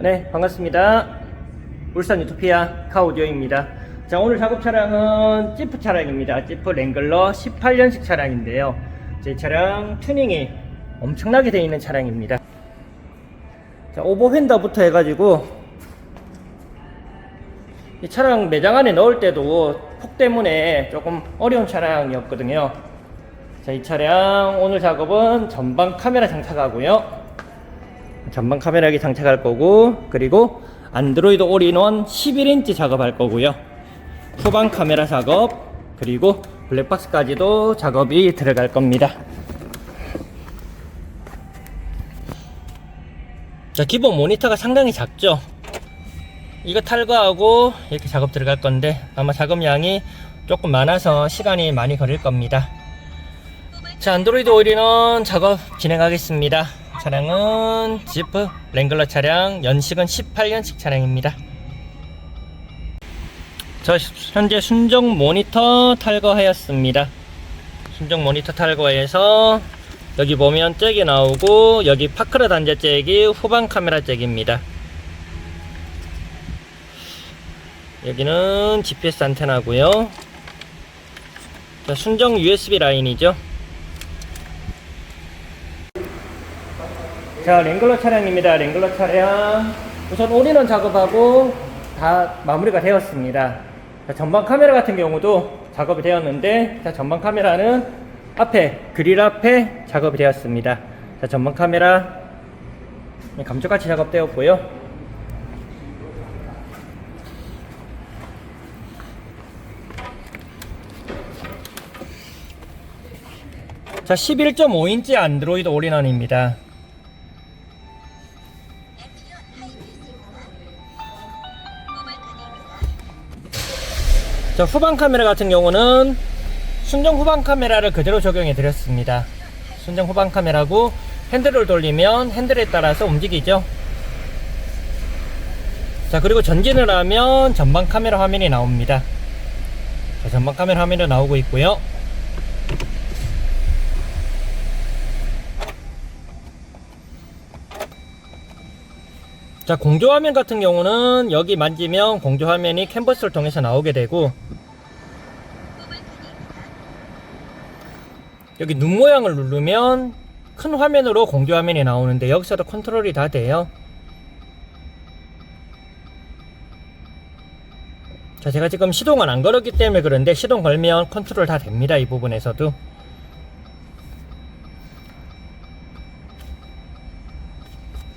네, 반갑습니다. 울산 유토피아 카오디오입니다. 자, 오늘 작업 차량은 지프 차량입니다. 지프 랭글러 18년식 차량인데요. 제 차량 튜닝이 엄청나게 되어 있는 차량입니다. 자, 오버 휀더부터 해가지고 이 차량 매장 안에 넣을 때도 폭 때문에 조금 어려운 차량이었거든요. 자, 이 차량 오늘 작업은 전방 카메라 장착하고요. 전방 카메라기 장착할 거고 그리고 안드로이드 올인원 11인치 작업할 거고요 후방 카메라 작업 그리고 블랙박스까지도 작업이 들어갈 겁니다 자 기본 모니터가 상당히 작죠? 이거 탈거하고 이렇게 작업 들어갈 건데 아마 작업량이 조금 많아서 시간이 많이 걸릴 겁니다. 자 안드로이드 올인원 작업 진행하겠습니다. 차량은 지프 랭글러 차량 연식은 18년식 차량입니다. 저 현재 순정 모니터 탈거하였습니다. 순정 모니터 탈거해서 여기 보면 잭이 나오고 여기 파크라 단자 잭이 후방 카메라 잭입니다 여기는 GPS 안테나고요 자, 순정 USB 라인이죠 자, 랭글러 차량입니다. 랭글러 차량. 우선 올인원 작업하고 다 마무리가 되었습니다. 자, 전방 카메라 같은 경우도 작업이 되었는데, 자, 전방 카메라는 앞에, 그릴 앞에 작업이 되었습니다. 자, 전방 카메라 감쪽같이 작업되었고요. 자, 11.5인치 안드로이드 올인원입니다. 자, 후방 카메라 같은 경우는 순정 후방 카메라를 그대로 적용해 드렸습니다. 순정 후방 카메라고 핸들을 돌리면 핸들에 따라서 움직이죠. 자, 그리고 전진을 하면 전방 카메라 화면이 나옵니다. 자, 전방 카메라 화면이 나오고 있고요. 자 공조 화면 같은 경우는 여기 만지면 공조 화면이 캔버스를 통해서 나오게 되고 여기 눈 모양을 누르면 큰 화면으로 공조 화면이 나오는데 여기서도 컨트롤이 다 돼요. 자 제가 지금 시동을 안 걸었기 때문에 그런데 시동 걸면 컨트롤 다 됩니다 이 부분에서도.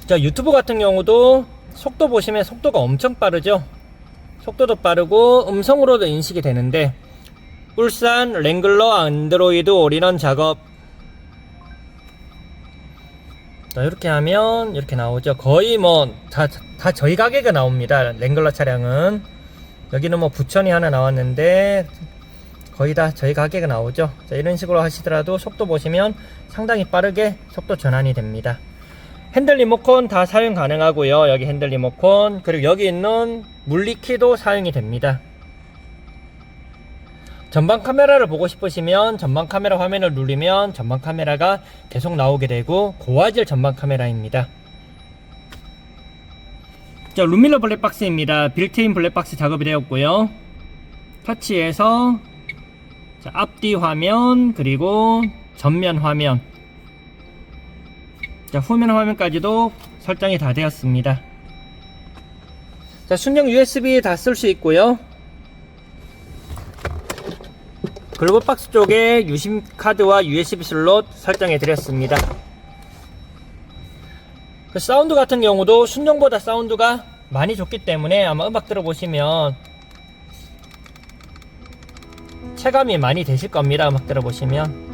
자 유튜브 같은 경우도 속도 보시면 속도가 엄청 빠르죠? 속도도 빠르고 음성으로도 인식이 되는데 울산 랭글러 안드로이드 올인원 작업. 자 이렇게 하면 이렇게 나오죠. 거의 뭐다 다 저희 가게가 나옵니다 랭글러 차량은. 여기는 뭐 부천이 하나 나왔는데 거의 다 저희 가게가 나오죠. 자 이런 식으로 하시더라도 속도 보시면 상당히 빠르게 속도 전환이 됩니다. 핸들 리모컨 다 사용 가능하고요. 여기 핸들 리모컨. 그리고 여기 있는 물리키도 사용이 됩니다 전방 카메라를 보고 싶으시면 전방 카메라 화면을 누르면 전방 카메라가 계속 나오게 되고 고화질 전방 카메라입니다 자 루밀러 블랙박스입니다 빌트인 블랙박스 작업이 되었고요 터치해서 자, 앞뒤 화면 그리고 전면 화면 자, 후면 화면까지도 설정이 다 되었습니다. 자, 순정 USB 다 쓸 수 있고요. 글로벌 박스 쪽에 유심 카드와 USB 슬롯 설정해 드렸습니다. 그 사운드 같은 경우도 순정보다 사운드가 많이 좋기 때문에 아마 음악 들어보시면 체감이 많이 되실 겁니다. 음악 들어보시면.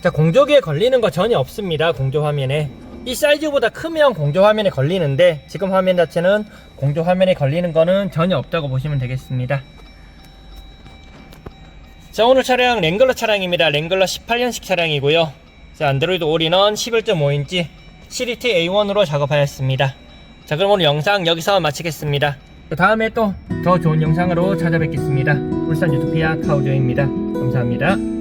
자, 공조기에 걸리는 거 전혀 없습니다. 공조 화면에. 이 사이즈보다 크면 공조 화면에 걸리는데 지금 화면 자체는 공조 화면에 걸리는 거는 전혀 없다고 보시면 되겠습니다. 자, 오늘 차량 랭글러 차량입니다. 랭글러 18년식 차량이고요. 자, 안드로이드 올인원 11.5인치 시리티 A1으로 작업하였습니다. 자, 그럼 오늘 영상 여기서 마치겠습니다. 다음에 또 더 좋은 영상으로 찾아뵙겠습니다. 울산 유토피아 카우조입니다. 감사합니다.